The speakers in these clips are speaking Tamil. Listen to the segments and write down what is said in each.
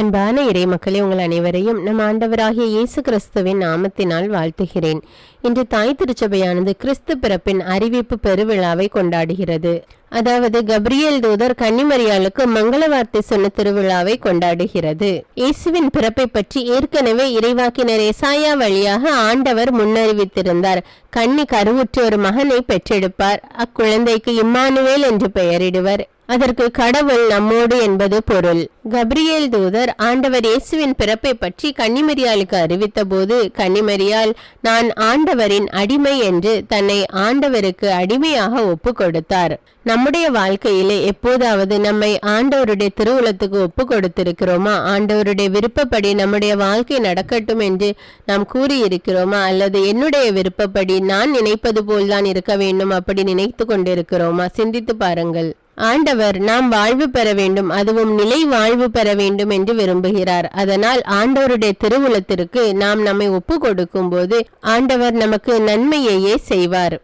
அன்பான இறை மக்களே உங்கள் அனைவரையும் நம் ஆண்டவராகிய இயேசு கிறிஸ்துவின் நாமத்தினால் வாழ்த்துகிறேன். இன்று தாய் திருச்சபையானது கிறிஸ்து பிறப்பின் அறிவிப்பு பெருவிழாவை கொண்டாடுகிறது. அதாவது கப்ரியல் தூதர் கன்னிமரியாளுக்கு மங்கள வார்த்தை சொன்ன திருவிழாவை கொண்டாடுகிறது. இயேசுவின் பிறப்பை பற்றி ஏற்கனவே இறைவாக்கினர் எசாயா வழியாக ஆண்டவர் முன்னறிவித்திருந்தார். கன்னி கருவுற்று ஒரு மகனை பெற்றெடுப்பார். அக்குழந்தைக்கு இம்மானுவேல் என்று பெயரிடுவர். அதற்கு கடவுள் நம்மோடு என்பது பொருள். கப்ரியேல் தூதர் ஆண்டவர் இயேசுவின் பிறப்பை பற்றி கன்னிமரியாளுக்கு அறிவித்த போது கன்னிமரியால் நான் ஆண்டவரின் அடிமை என்று தன்னை ஆண்டவருக்கு அடிமையாக ஒப்பு கொடுத்தார். நம்முடைய வாழ்க்கையிலே எப்போதாவது நம்மை ஆண்டவருடைய திருவுளத்துக்கு ஒப்பு கொடுத்திருக்கிறோமா? ஆண்டவருடைய விருப்பப்படி நம்முடைய வாழ்க்கை நடக்கட்டும் என்று நாம் கூறியிருக்கிறோமா? அல்லது என்னுடைய விருப்பப்படி நான் நினைப்பது போல்தான் இருக்க வேண்டும் அப்படி நினைத்து கொண்டிருக்கிறோமா? சிந்தித்து பாருங்கள். ஆண்டவர் நாம் வாழ்வு பெற வேண்டும் அதுவும் நிலை வாழ்வு பெற வேண்டும் என்று விரும்புகிறார். அதனால் ஆண்டவருடைய திருவுளத்திற்கு நாம் நம்மை ஒப்பு கொடுக்கும் போது ஆண்டவர் நமக்கு நன்மையையே செய்வார்.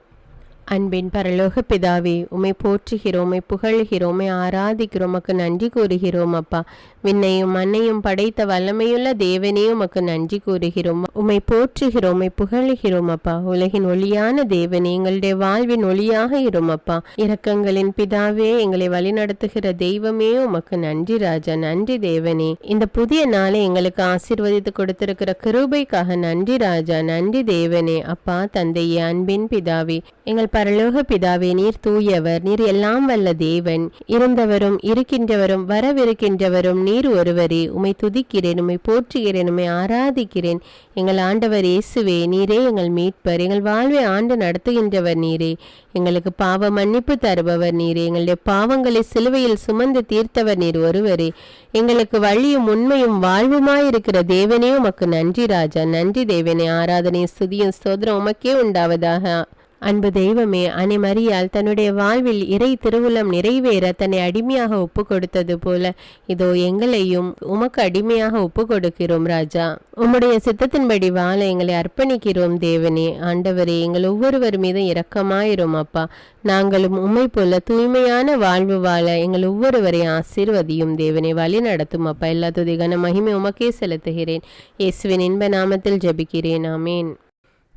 அன்பின் பரலோக பிதாவே உமை போற்றுகிறோமை புகழ்கிறோமை ஆராதிக்கிறோம் உமக்கு நன்றி கூறுகிறோம் அப்பா. விண்ணையும் மண்ணையும் படைத்த வல்லமையுள்ள தேவனையும் உமக்கு நன்றி கூறுகிறோம். உமை போற்றுகிறோமை புகழ்கிறோம் அப்பா. உலகின் ஒளியான தேவனே எங்களுடைய வாழ்வின் ஒளியாக இரும் அப்பா. இரக்கங்களின் பிதாவே எங்களை வழிநடத்துகிற தெய்வமே உமக்கு நன்றி ராஜா. நன்றி தேவனே. இந்த புதிய நாளை எங்களுக்கு ஆசீர்வதித்து கொடுத்திருக்கிற கிருபைக்காக நன்றி ராஜா. நன்றி தேவனே. அப்பா தந்தையே அன்பின் பிதாவே. எங்கள் பரலோக பிதாவே நீர் தூயவர் நீர் எல்லாம் வல்ல தேவன். இருந்தவரும் இருக்கின்றவரும் வரவிருக்கின்றவரும் நீர் ஒருவரே. உமை துதிக்கிறேன் உமை போற்றுகிறேன் உமை ஆராதிக்கிறேன். எங்கள் ஆண்டவர் இயேசுவே நீரே எங்கள் மீட்பர். எங்கள் வாழ்வை ஆண்டு நடத்துகின்றவர் நீரே. எங்களுக்கு பாவ மன்னிப்பு தருபவர் நீரே. எங்களுடைய பாவங்களை சிலுவையில் சுமந்து தீர்த்தவர் நீர் ஒருவரே. எங்களுக்கு வழியும் உண்மையும் வாழ்வுமாயிருக்கிற தேவனே உமக்கு நன்றி ராஜா. நன்றி தேவனே. ஆராதனை சுதியும் சோதரம் உமக்கே உண்டாவதாக. அன்பு தெய்வமே அனைமறியால் தன்னுடைய வாழ்வில் இறை திருவுளம் நிறைவேற தன்னை அடிமையாக ஒப்பு கொடுத்தது போல இதோ எங்களையும் உமக்கு அடிமையாக ஒப்பு கொடுக்கிறோம் ராஜா. உம்முடைய சித்தத்தின்படி வாழ எங்களை அர்ப்பணிக்கிறோம் தேவனே. ஆண்டவரே எங்கள் ஒவ்வொருவர் மீதும் இரக்கமாயிரும் அப்பா. நாங்களும் உம்மை போல தூய்மையான வாழ்வு வாழ எங்கள் ஒவ்வொருவரையும் ஆசீர்வதியும் தேவனை. வழி நடத்தும் அப்பா. எல்லா துதிகன மகிமை உமக்கே செலுத்துகிறேன். இயேசுவின் இன்ப நாமத்தில் ஜெபிக்கிறேன். ஆமேன்.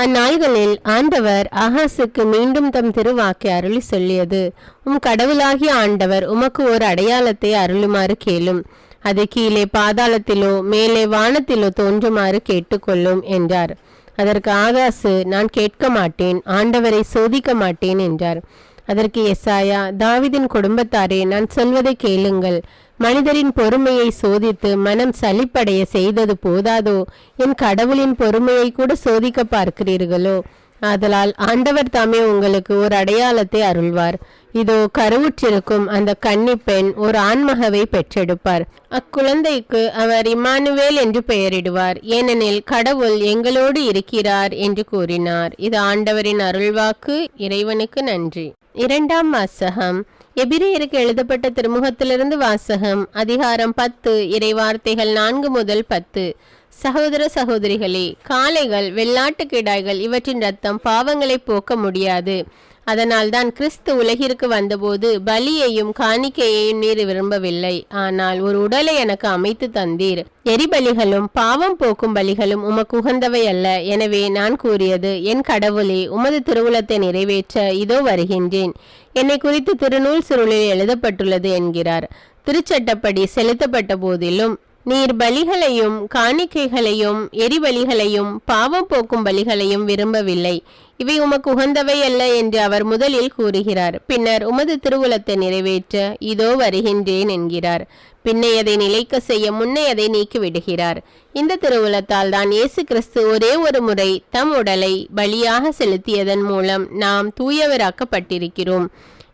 அந்நாள்களில் ஆண்டவர் ஆகாசுக்கு மீண்டும் தம் திருவாக்கை அருளி சொல்லியது. உம் கடவுளாகிய ஆண்டவர் உமக்கு ஒரு அடையாளத்தை அருளுமாறு கேளும். அது கீழே பாதாளத்திலோ மேலே வானத்திலோ தோன்றுமாறு கேட்டுக்கொள்ளும் என்றார். அதற்கு ஆகாசு நான் கேட்க மாட்டேன் ஆண்டவரை சோதிக்க மாட்டேன் என்றார். அதற்கு எஸ்ஆயா தாவிதின் குடும்பத்தாரே நான் சொல்வதை கேளுங்கள். மனிதரின் பொறுமையை சோதித்து மனம் சலிப்படைய செய்தது போதாதோ? என் கடவுளின் பொறுமையை கூட சோதிக்க பார்க்கிறீர்களோ? ஆதலால் ஆண்டவர் தாமே உங்களுக்கு ஒரு அடையாளத்தை அருள்வார். இதோ கருவுற்றிருக்கும் அந்த கன்னிப்பெண் ஒரு ஆண்மகவை பெற்றெடுப்பார். அக்குழந்தைக்கு அவர் இம்மானுவேல் என்று பெயரிடுவார். ஏனெனில் கடவுள் எங்களோடு இருக்கிறார் என்று கூறினார். இது ஆண்டவரின் அருள்வாக்கு. இறைவனுக்கு நன்றி. இரண்டாம் வாசகம் எபிரேயருக்கு எழுதப்பட்ட திருமுகத்திலிருந்து வாசகம் அதிகாரம் பத்து இறைவார்த்தைகள் நான்கு முதல் பத்து. சகோதர சகோதரிகளே காளைகள் வெள்ளாட்டு கிடாய்கள் இவற்றின் ரத்தம் பாவங்களை போக்க முடியாது. அதனால்தான் கிறிஸ்து உலகிற்கு வந்தபோது பலியையும் காணிக்கையையும் நீர் விரும்பவில்லை. ஆனால் ஒரு உடலை எனக்கு அமைத்து தந்தீர். எரிபலிகளும் பாவம் போக்கும் பலிகளும் உமக்கு உகந்தவை அல்ல. எனவே நான் கூறியது என் கடவுளே உமது திருவுளத்தை நிறைவேற்ற இதோ வருகின்றேன். என்னை குறித்து திருநூல் சுருளில் எழுதப்பட்டுள்ளது என்கிறார். திருச்சட்டப்படி செலுத்தப்பட்ட போதிலும் நீர் பலிகளையும் காணிக்கைகளையும் எரிபலிகளையும் பாவம் போக்கும் பலிகளையும் விரும்பவில்லை. இவை உமக்கு உகந்தவை அல்ல என்று அவர் முதலில் கூறுகிறார். பின்னர் உமது திருவுளத்தை நிறைவேற்ற இதோ வருகின்றேன் என்கிறார். பின்னையதை நிலைக்க செய்ய முன்னையதை நீக்கி விடுகிறார் இந்த திருவுளத்தால் தான் இயேசு கிறிஸ்து ஒரே ஒரு முறை தம் உடலை பலியாக செலுத்தியதன் மூலம் நாம் தூயவராக்கப்பட்டிருக்கிறோம்.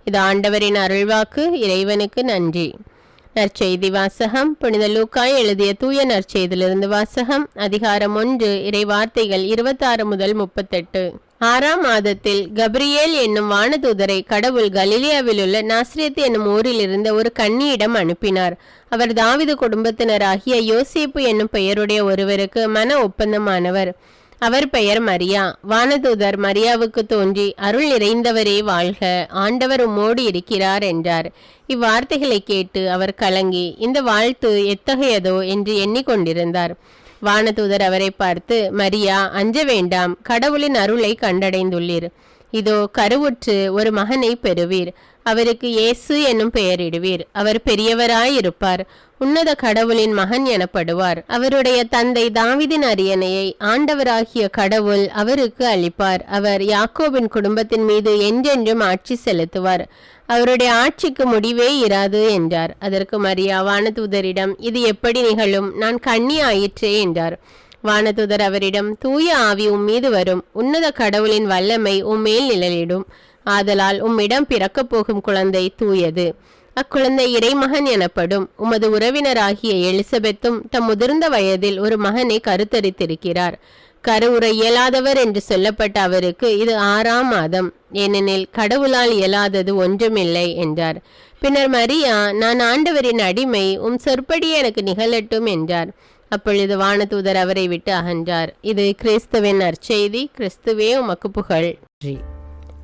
இது ஆண்டவரின் அருள்வாக்கு. இறைவனுக்கு நன்றி. நற்செய்தி வாசகம் புனித லூக்காய் எழுதிய தூய நற்செய்தியிலிருந்து வாசகம் அதிகாரம் ஒன்று இறை வார்த்தைகள் இருபத்தாறு முதல் முப்பத்தெட்டு. ஆறாம் மாதத்தில் கப்ரியேல் என்னும் வானதூதரை கடவுள் கலிலியாவில் உள்ள நாசிரியத் என்னும் ஊரில் இருந்த ஒரு கன்னியிடம் அனுப்பினார். அவர் தாவிது குடும்பத்தினராகிய யோசேப்பு என்னும் பெயருடைய ஒருவருக்கு மன ஒப்பந்தமானவர். அவர் பெயர் மரியா. வானதூதர் மரியாவுக்கு தோன்றி அருள் நிறைந்தவரே வாழ்க. ஆண்டவர் உம்மோடு இருக்கிறார் என்றார். இவ்வார்த்தைகளை கேட்டு அவர் கலங்கி இந்த வாழ்த்து எத்தகையதோ என்று எண்ணிக்கொண்டிருந்தார். வானதூதர் அவரை பார்த்து மரியா அஞ்ச வேண்டாம். கடவுளின் அருளை கண்டடைந்துள்ளீர். இதோ கருவுற்று ஒரு மகனை பெறுவீர். அவருக்கு இயேசு என்னும் பெயரிடுவீர். அவர் பெரியவராயிருப்பார். உன்னத கடவுளின் மகன் எனப்படுவார். அவருடைய தந்தை தாவிதின் அரியணையை ஆண்டவராகிய கடவுள் அவருக்கு அளிப்பார். அவர் யாக்கோபின் குடும்பத்தின் மீது என்றென்றும் ஆட்சி செலுத்துவார். அவருடைய ஆட்சிக்கு முடிவே இராது என்றார். அதற்கு மரியா வானதூதரிடம் இது எப்படி நிகழும்? நான் கண்ணி ஆயிற்றே என்றார். வானதூதர் அவரிடம் தூய ஆவி உம் மீது வரும். உன்னத கடவுளின் வல்லமை உம்மேல் நிழலிடும். ஆதலால் உம்மிடம் பிறக்கப் போகும் குழந்தை தூயது. அக்குழந்தை இறைமகன் எனப்படும் உமது உறவினராகிய எலிசபெத்தும் தம் முதிர்ந்த வயதில் ஒரு மகனை கருத்தரித்திருக்கிறார். கருவுரை இயலாதவர் என்று சொல்லப்பட்ட அவருக்கு இது ஆறாம் மாதம். ஏனெனில் கடவுளால் இயலாதது ஒன்றுமில்லை என்றார். பின்னர் மரியா நான் ஆண்டவரின் அடிமை உம் சொற்படி எனக்கு நிகழட்டும் என்றார். அப்பொழுது வானதூதர் அவரை விட்டு அகன்றார். இது கிறிஸ்துவின் நற்செய்தி. கிறிஸ்துவே உமக்கு புகழ்.